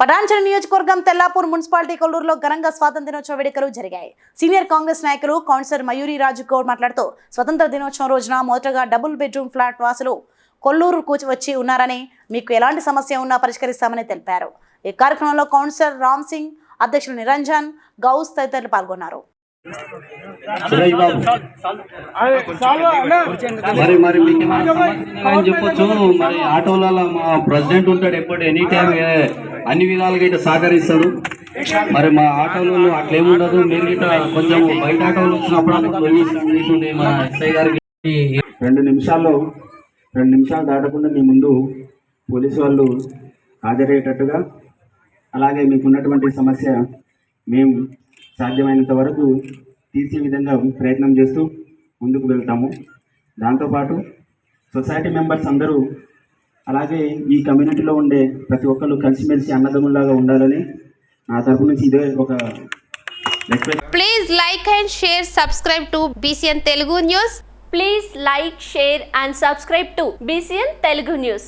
పటాంచల నియోజకవర్గం తెల్లాపూర్ మున్సిపాలిటీ కొల్లూరులో ఘనంగా స్వాతంత్ర దినోత్సవ వేడుకలు జరిగాయి. సీనియర్ కాంగ్రెస్ నాయకులు కౌన్సిలర్ మయూరి రాజు గౌడ్ మాట్లాడుతూ స్వతంత్ర దినోత్సవం రోజున మొదటగా డబుల్ బెడ్రూమ్ ఫ్లాట్ వాసులు కొల్లూరు కూచి వచ్చి ఉన్నారని మీకు ఎలాంటి సమస్య ఉన్నా పరిష్కరిస్తామని తెలిపారు. ఈ కార్యక్రమంలో కౌన్సిలర్ రామ్ సింగ్ అధ్యక్షులు నిరంజన్ గౌస్ తదితరులు పాల్గొన్నారు. సురేష్ బాబు. మరి మరి మీకు చెప్పొచ్చు. మరి ఆటోలలో మా ప్రెసిడెంట్ ఉంటాడు ఎప్పుడు ఎనీ టైం అన్ని విధాలుగా ఇట్లా సహకరిస్తాడు. మరి మా ఆటోలలో అట్లేముండదు. మీరు ఇట్లా కొంచెం బయట ఆటోలు వచ్చినప్పుడు మన ఎస్ఐ గారికి రెండు నిమిషాల్లో రెండు నిమిషాలు దాటకుండా మీ ముందు పోలీసు వాళ్ళు హాజరయ్యేటట్టుగా అలాగే మీకున్నటువంటి సమస్య మేము సాధ్యమైనంత వరకు తీసే విధంగా ప్రయత్నం చేస్తూ ముందుకు వెళ్తాము. దాంతోపాటు సొసైటీ మెంబర్స్ అందరూ అలాగే ఈ కమ్యూనిటీలో ఉండే ప్రతి ఒక్కరు కలిసిమెలిసి అన్నదమ్ముల్లాగా ఉండాలని నా తరపు నుంచి ఇదే ఒక please like and share subscribe to BCN Telugu news please like share and subscribe to BCN Telugu news